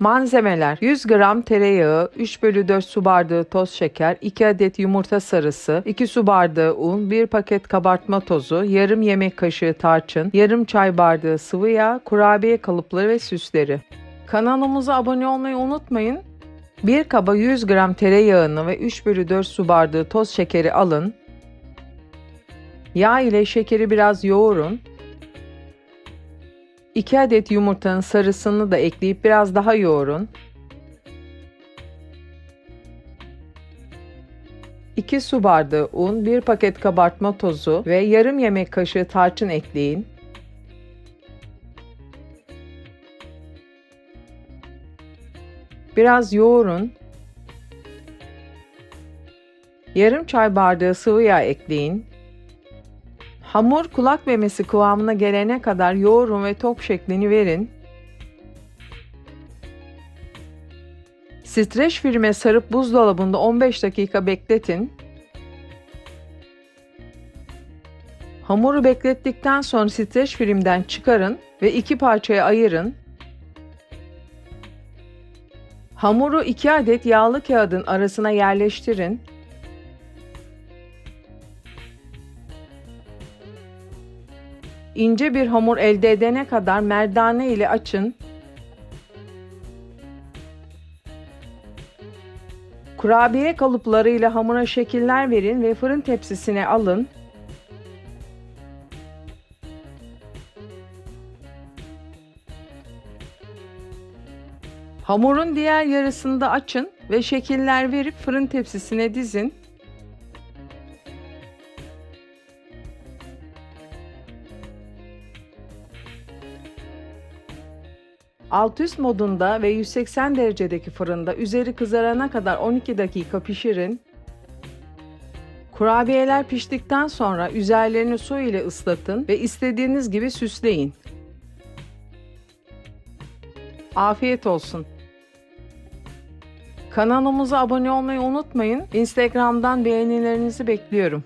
Malzemeler 100 gram tereyağı, 3 bölü 4 su bardağı toz şeker, 2 adet yumurta sarısı, 2 su bardağı un, 1 paket kabartma tozu, yarım yemek kaşığı tarçın, yarım çay bardağı sıvı yağ, kurabiye kalıpları ve süsleri. Kanalımıza abone olmayı unutmayın. Bir kaba 100 gram tereyağını ve 3 bölü 4 su bardağı toz şekeri alın. Yağ ile şekeri biraz yoğurun. 2 adet yumurtanın sarısını da ekleyip biraz daha yoğurun. 2 su bardağı un, 1 paket kabartma tozu ve yarım yemek kaşığı tarçın ekleyin. Biraz yoğurun. Yarım çay bardağı sıvı yağ ekleyin. Hamur kulak memesi kıvamına gelene kadar yoğurun ve top şeklini verin. Streç filme sarıp buzdolabında 15 dakika bekletin. Hamuru beklettikten sonra streç filmden çıkarın ve iki parçaya ayırın. Hamuru 2 adet yağlı kağıdın arasına yerleştirin. İnce bir hamur elde edene kadar merdane ile açın. Kurabiye kalıplarıyla hamura şekiller verin ve fırın tepsisine alın. Hamurun diğer yarısını da açın ve şekiller verip fırın tepsisine dizin. Alt üst modunda ve 180 derecedeki fırında üzeri kızarana kadar 12 dakika pişirin. Kurabiyeler piştikten sonra üzerlerini su ile ıslatın ve istediğiniz gibi süsleyin. Afiyet olsun. Kanalımıza abone olmayı unutmayın. Instagram'dan beğenilerinizi bekliyorum.